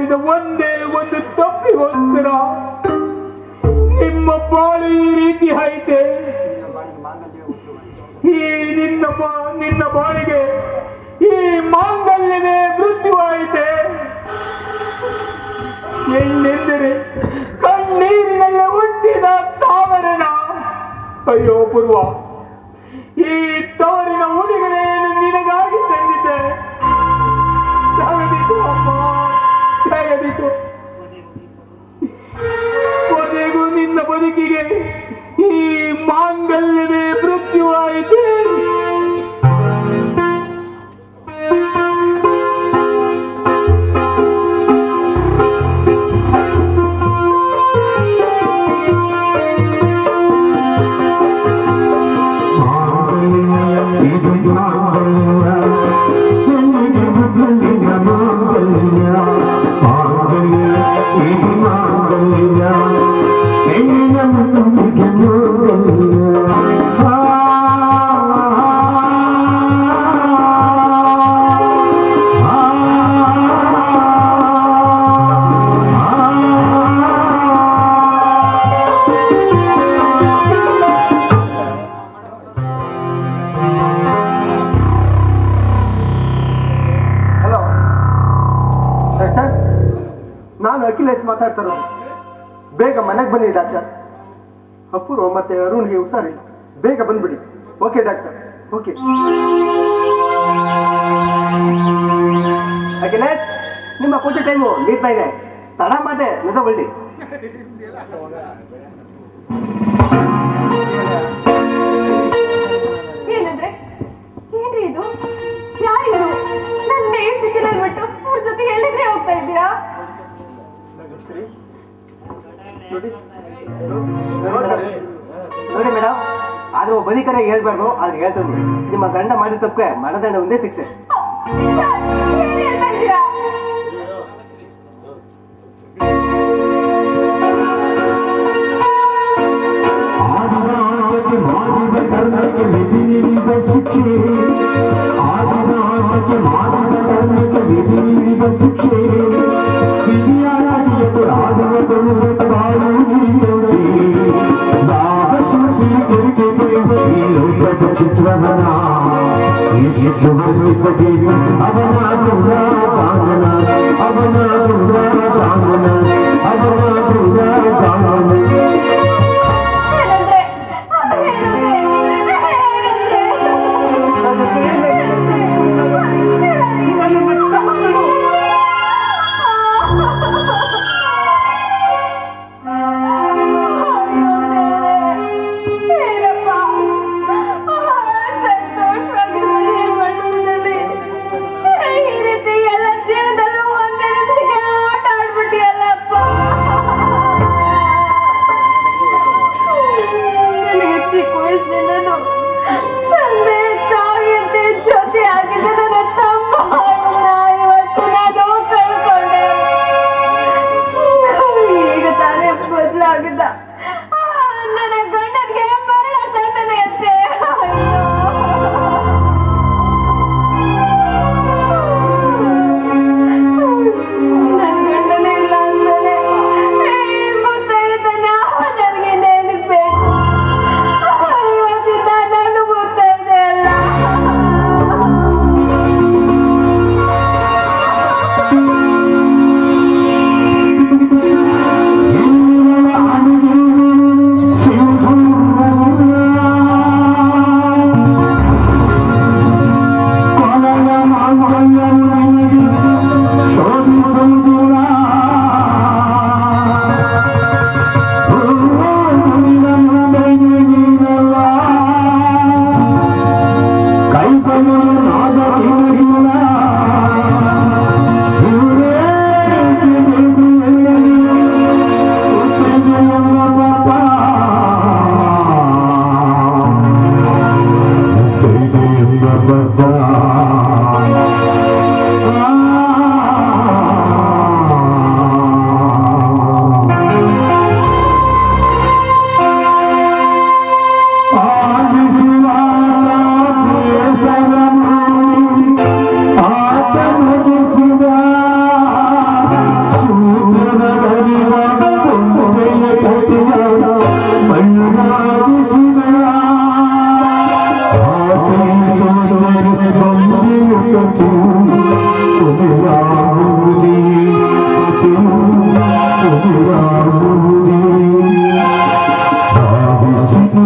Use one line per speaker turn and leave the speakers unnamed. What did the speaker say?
ಮಾಡಿದ ಒಂದೇ ಒಂದು ತಪ್ಪಿಗೋಸ್ಕರ ನಿಮ್ಮ ಬಾಳು ಈ ರೀತಿ ಐತೆ ಈ ನಿನ್ನ ನಿನ್ನ ಬಾಳಿಗೆ ಈ ಮಾಂಗಲ್ಯವೇ ಮೃತ್ಯುವಾಯಿತೆ. ಎಲ್ಲೆಂದರೆ ಕಣ್ಣೀರಿನಲ್ಲಿ ಹುಟ್ಟಿದ ತಾವರಣ ಅಯ್ಯೋ ಪೂರ್ವ, ಈ ತವರಿನ ಉಡುಗೊರೆಯನ್ನು മാതല്യ
മാതല്യ എന്നെ നമുക്ക് ಅಖಿಲೇಶ್ ಮಾತಾಡ್ತಾ ಇರೋದು ಬೇಗ ಮನೆಗೆ ಬನ್ನಿ ಡಾಕ್ಟರ್ ಅಪೂರ್ವ ಮತ್ತೆ ಅರುಣ್ಗೆ ಹುಷಾರಿಲ್ಲ ಬೇಗ ಬಂದ್ಬಿಡಿ. ಓಕೆ ಡಾಕ್ಟರ್ ಓಕೆ ಅಖಿಲೇಶ್ ನಿಮ್ಮ ಪೂಜೆ ಟೈಮು ನೀಟ್ ಇದೆ ತಡ ಮಾಡೆ ನಿಜ
ಏನಂದ್ರೆ
ನೋಡಿ ಮೇಡಮ್ ಆದ್ರೆ ಬದಿಕರೆ ಹೇಳ್ಬಾರ್ದು ಆದ್ರೆ ಹೇಳ್ತಂದು ನಿಮ್ಮ ಗಂಡ ಮಾಡಿದ ತಪ್ಪೆ ಮರಣದಂಡ ಒಂದೇ ಶಿಕ್ಷೆ
ಶಿಕ್ಷೆ ಇದ್ದೀರಾ
ಆದಿನಾಥಕ್ಕೆ ಮಾಡಿದ ಕರ್ಮಕ್ಕೆ ವಿಧಿ ಶಿಕ್ಷೆ
Şudur müstakil, abone abone
abone abone Thank you.